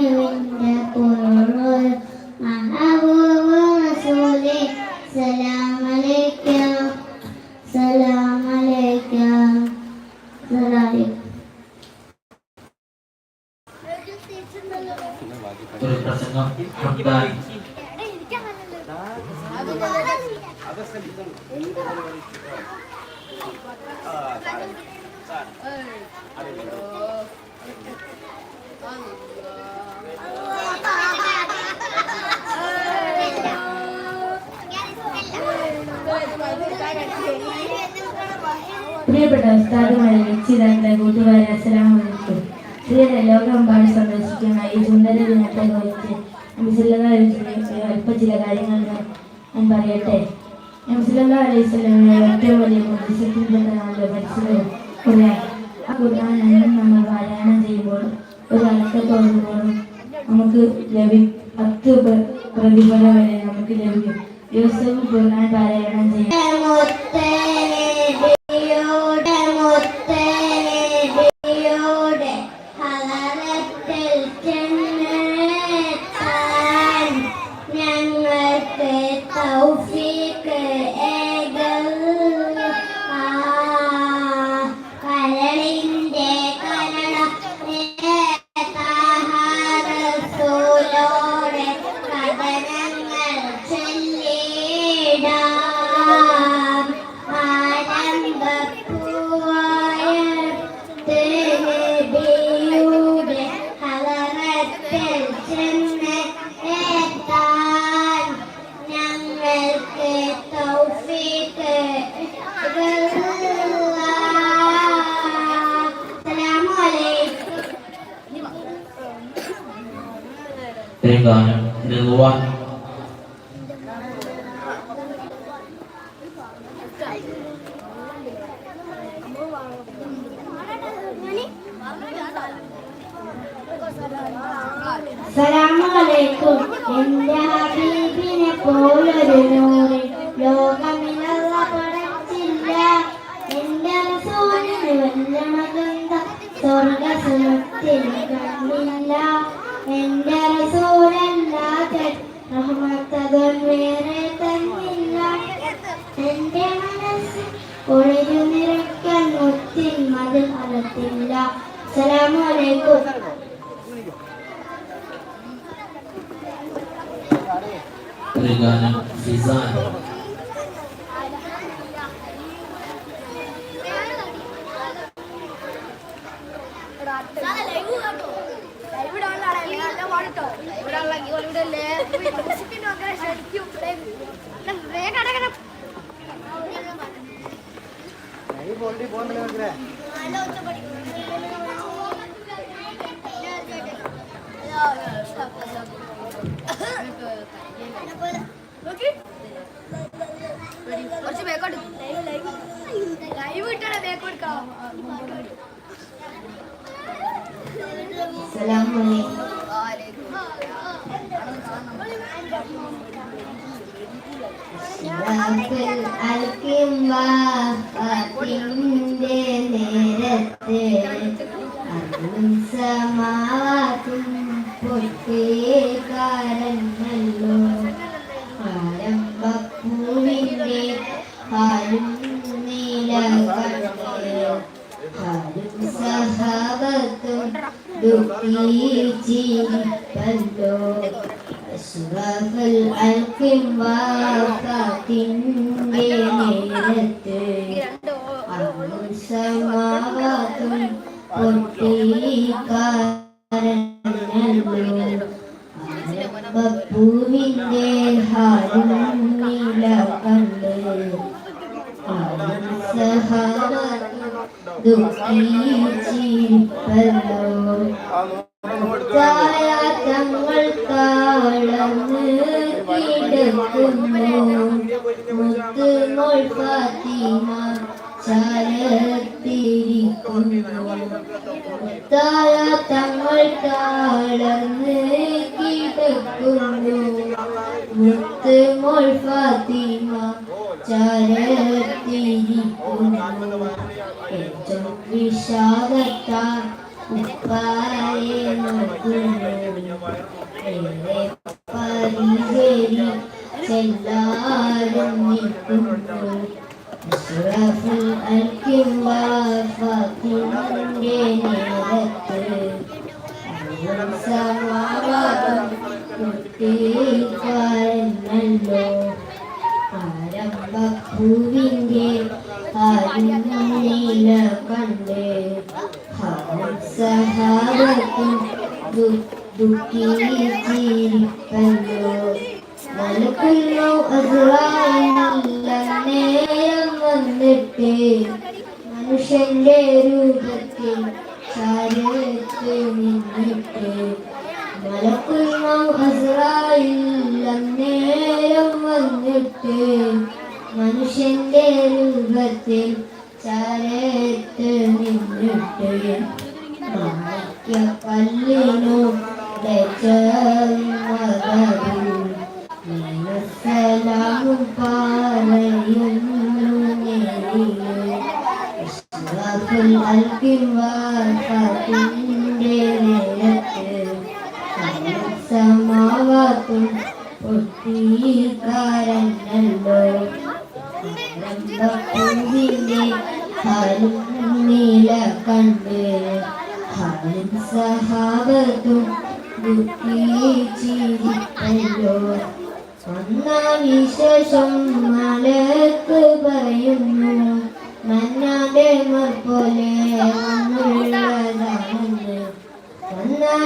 you. പ്രിയപ്പെട്ട ഉസ്താദുമാരെ രക്ഷിതാക്കളെ കൂട്ടുകാരെ അസ്സലാമു അലൈക്കും പ്രിയരെ ലോകമെമ്പാട് സന്ദർശിക്കുന്ന ഈ സുന്ദര ദിനത്തെ കുറിച്ച് അലൈഹി അല്പ ചില കാര്യങ്ങൾ ഞാൻ പറയട്ടെ. ഏറ്റവും വലിയ നമ്മൾ പാരായണം ചെയ്യുമ്പോൾ ഒരു അർത്ഥത്തോടുമ്പോഴും നമുക്ക് ലഭി പത്ത് പ്ര- പ്രതിഫലം വരെ നമുക്ക് ലഭിക്കും. ദിവസവും പാരായണം ചെയ്യും. സലാമലൈക്കും. എന്റെ ഹബീബിനെ പോലൊരു നൂറ്. ലോകമിലുള്ള പടച്ചില്ല. എന്റെ റസൂലിന് വല്ലമകന്ത സ്വർഗ സുഖത്തിൽ കണ്ടില്ല എന്റെ തന്നില്ല. എന്റെ മനസ്സ് ഒഴിഞ്ഞു നിറയ്ക്കാൻ മുത്തിൻ മതിൽ അലത്തില്ല സലാമലൈക്കും. ഒരു ഗാനം കുറച്ച് ബേക്കോട്ട് ലൈവ് ഇട്ടാണ് ബേക്കോട്ട് അൽക്കിംബാത്തിന്റെ നേരത്ത് അന്നും സമാവാത്തും പൊട്ടിക്കാരനല്ലോ ആരംഭപ്പൂവിന്റെ ഹാലും നീല ഹാലും സഹാബത്തും ദുഃഖിച്ചിരിപ്പല്ലോ അഷ്റഫൽ അൽക്കിം വാഫാത്തിന്റെ നേരത്ത് അന്നും സമാവാത്തും പൊട്ടിക്കാരനല്ലോ. ആരംഭപ്പൂവിന്റെ ഹാലും നീല കണ്ട് ആരും സഹാബത്തും ദുഃഖിച്ചിരിപ്പല്ലോ തങ്ങൾ താളന്ന് കിടക്കുന്നു മുത്ത് മോൾ ഫാത്തിമ ചാരത്തിരിക്കുന്നു മുത്തായ തങ്ങൾ താളന്ന് കിടക്കുന്നു മുത്ത് മോൾ ഫാത്തിമ ചാരത്തിരിക്കുന്നു. ചുറ്റും വിഷാദത്താൽ എല്ലാരും നിൽക്കുന്നു അഷ്റഫുൽ അൽക്കിവാഫത്തിന്റെ നേരത്ത് സമാവാദം കുട്ടിക്കാരനല്ലോ ആരംഭ ഭൂവിന്റെ ആരും നിലവ കണ്ട് സഹാബത്തും ദുഃഖി ജീവിപ്പല്ലോ നൽകുന്നു അദ്വാ അഫുൽ അൽക്കിംവാത്തിന്റെ നേരത്ത് സമാവാത്തും പൊട്ടിക്കാരൻ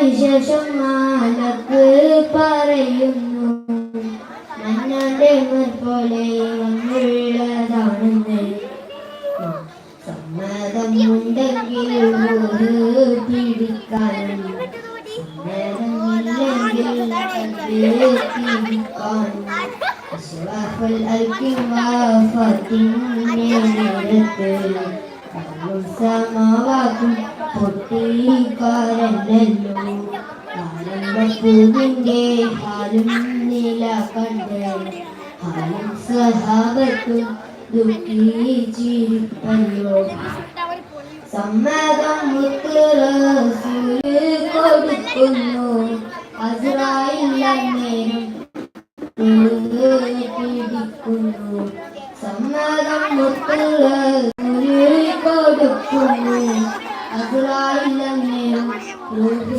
വിശേഷം മാനക്ക് പറയുന്നു. യേശുവിന്റെ ഹാലും നില സഹാബത്തും കൊടുക്കുന്നു. അസ്രായിൽ അന്നേരം പിടിക്കുന്നു. കൊടുക്കുന്നു. അസ്രായിൽ അന്നേരം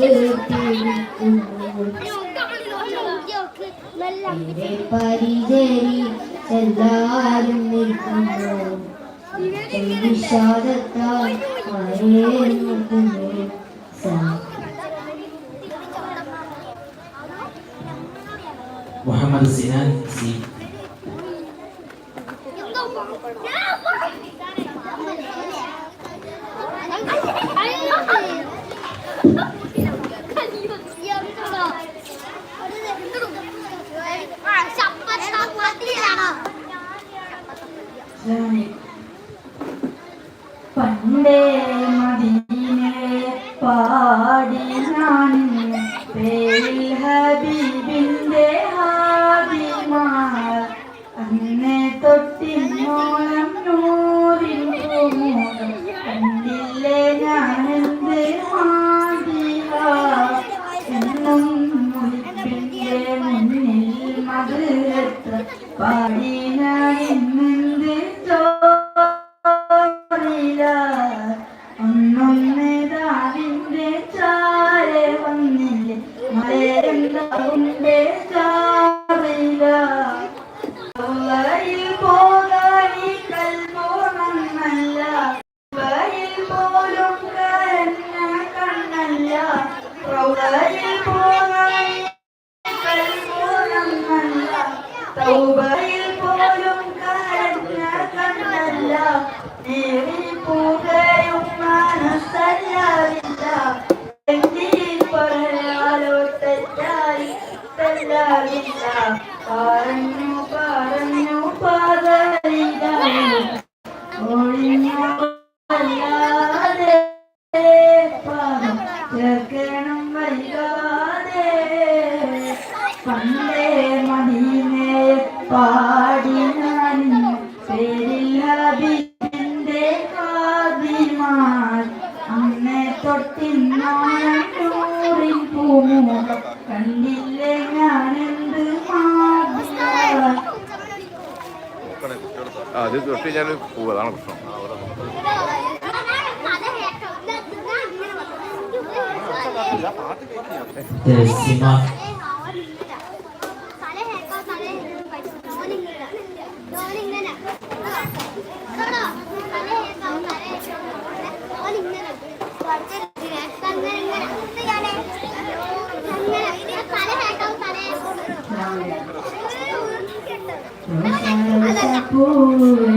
പിടിക്കുന്നു. പരിചരി ചെല്ലാരും നിൽക്കുമ്പോൾ വിഷാദത്താൽ മരേൽക്കുന്നു മുഹമ്മദ് സിനാൻ സി Yeah. എല്ലാവരും പറഞ്ഞു പറഞ്ഞു. അത് തൊട്ട് കഴിഞ്ഞാൽ പോവും അതാണ് പ്രശ്നം തെസിമ আপন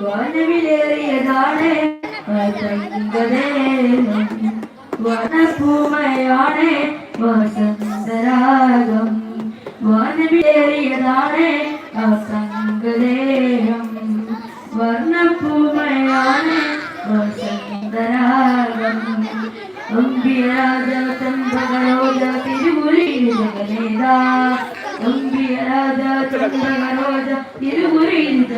വാനവിലേറിയതാണ് വനഭൂമയാണ് വസന്തരാഗം വാനവിലേറിയതാണ് അസംഗദേഹം വർണഭൂമയാണ് വസന്തരാഗം. അമ്പിയരാജ ചന്ദ്രകരോജ തിരുമുരി ജഗനേതാ അമ്പിയരാജ ചന്ദ്രകരോജ തിരുമുരി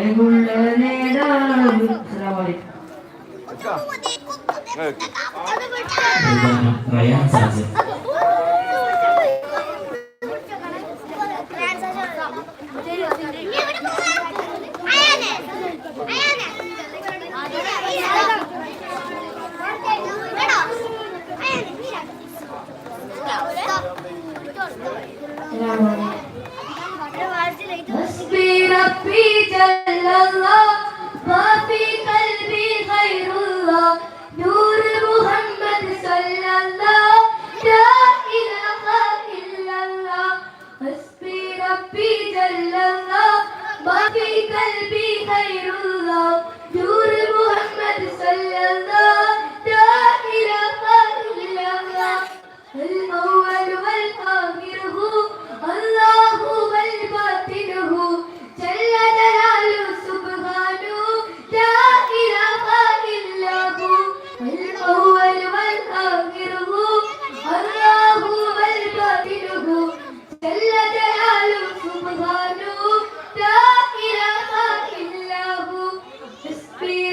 I ayo, ayo, ayo, ayo, ayo, ayo, ayo, ayo, ayo, ما في قلبي غير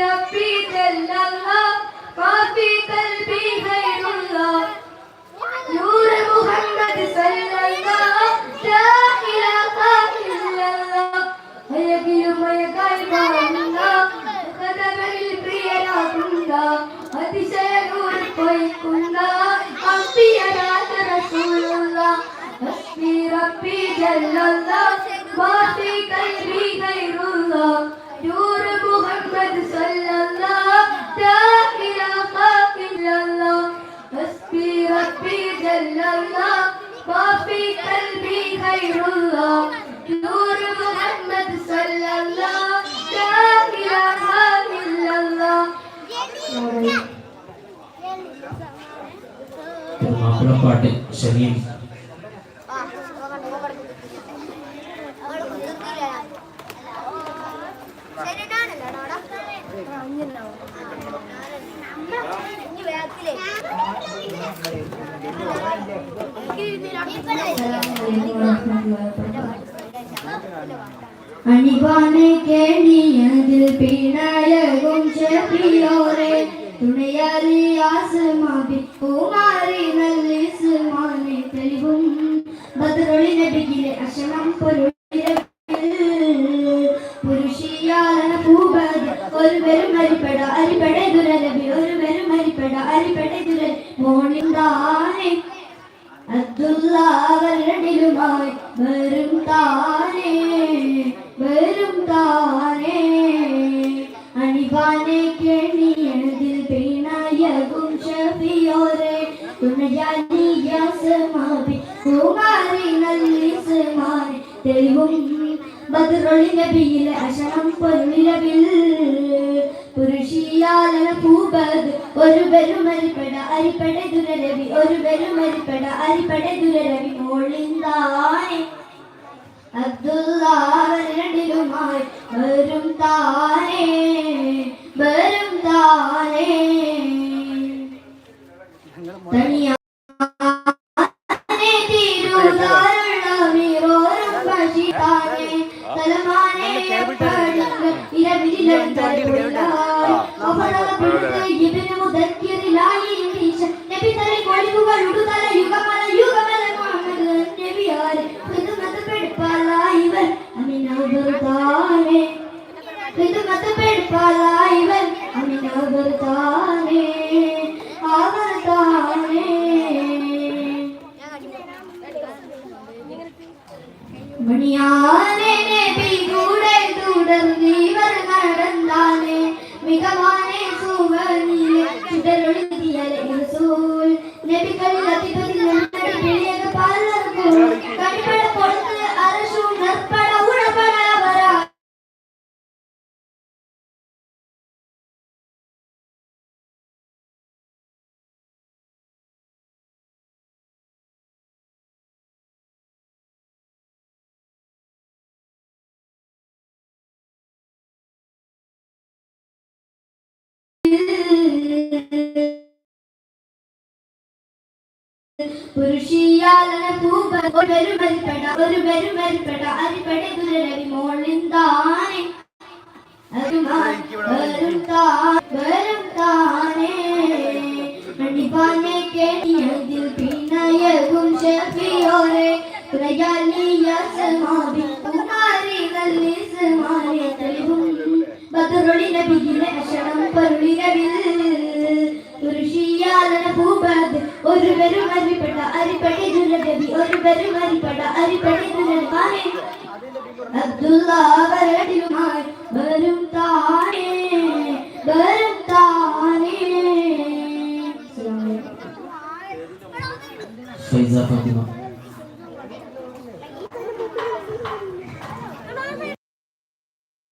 ربي جل الله وفي قلبي خير الله. نور محمد صلى الله لا إله إلا الله. ويقين ويقال الله قدم البرية طيب كنا أتشي نور كنا أنا رسول الله حسبي ربي جل الله وفي قلبي خير الله. نور قلبي غير الله نور محمد صلى الله لا إله إلا الله മാപ്പിളപ്പാട്ട് ഷരീഫ് അണിവാനെ കേണിയതിൽ പിണയകും ചെറിയോരെ തുണയാലി ആസമാവി പൂമാരി നല്ലിസുമാനെ തെളിവും. ബദറൊളി നബിയിലെ അശമം പൊരുളിലെ നബിയിലെ അശനം പൊരുളിലവിൽ പുരുഷിയാലന പൂപത് ഒരു പെരുമരിപ്പട അരിപ്പട ദുരരവി ഒരു പെരുമരിപ്പട അരിപ്പട ദുരരവി മോളിന്താനെ അബ്ദുല്ലാവരണ്ടിലുമായി പുരുഷിയാലന പൂപ ഒരു മരിപ്പട ഒരു മരിപ്പട അരിപ്പട ദുരരവി മോളിന്താനെ അതുമായി വരും താ- വരും താനേ. അടിപ്പാനെ കേട്ടിയതിൽ പിന്നയകും ഷെഫിയോരെ കുരയാലിയ സമാവി കുമാരി നല്ലി സമാനെ തെളിവും. ബദറുളി നബിയിലെ ഒരു വരും അരിപ്പെട്ട അരിപ്പടി ദുരബി ഒരു വരും അരിപ്പെട്ട അരിപ്പടി ദുരബാനെ അബ്ദുള്ള